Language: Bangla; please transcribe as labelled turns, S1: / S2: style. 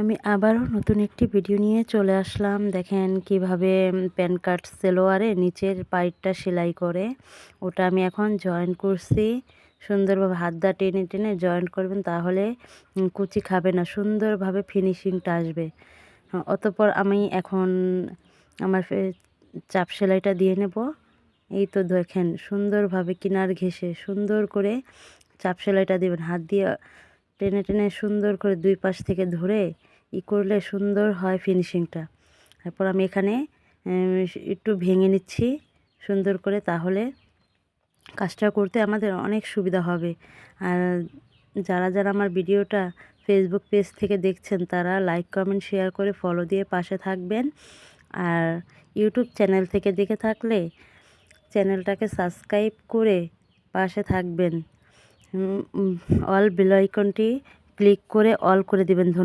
S1: আমি আবারও নতুন একটি ভিডিও নিয়ে চলে আসলাম। দেখেন কীভাবে প্যান কার্ড সেলোয়ারে নিচের পাইটটা সেলাই করে। ওটা আমি এখন জয়েন করছি। সুন্দরভাবে হাত দা টেনে টেনে জয়েন করবেন, তাহলে কুচি খাবে না, সুন্দরভাবে ফিনিশিংটা আসবে। অতপর আমি এখন আমার চাপ সেলাইটা দিয়ে নেব। এই তো দেখেন, সুন্দরভাবে কিনার ঘেসে সুন্দর করে চাপ সেলাইটা দেবেন। হাত দিয়ে টেনে টেনে সুন্দর করে দুই পাশ থেকে ধরে ই করলে সুন্দর হয় ফিনিশিংটা তারপর আমি এখানে একটু ভেঙে নিচ্ছি সুন্দর করে তাহলে কাজটা করতে আমাদের অনেক সুবিধা হবে। আর যারা যারা আমার ভিডিওটা ফেসবুক পেজ থেকে দেখছেন, তারা লাইক কমেন্ট শেয়ার করে ফলো দিয়ে পাশে থাকবেন। আর ইউটিউব চ্যানেল থেকে দেখে থাকলে চ্যানেলটাকে সাবস্ক্রাইব করে পাশে থাকবেন। অল বেল আইকনটি ক্লিক করে অল করে দিবেন ধন্যবাদ।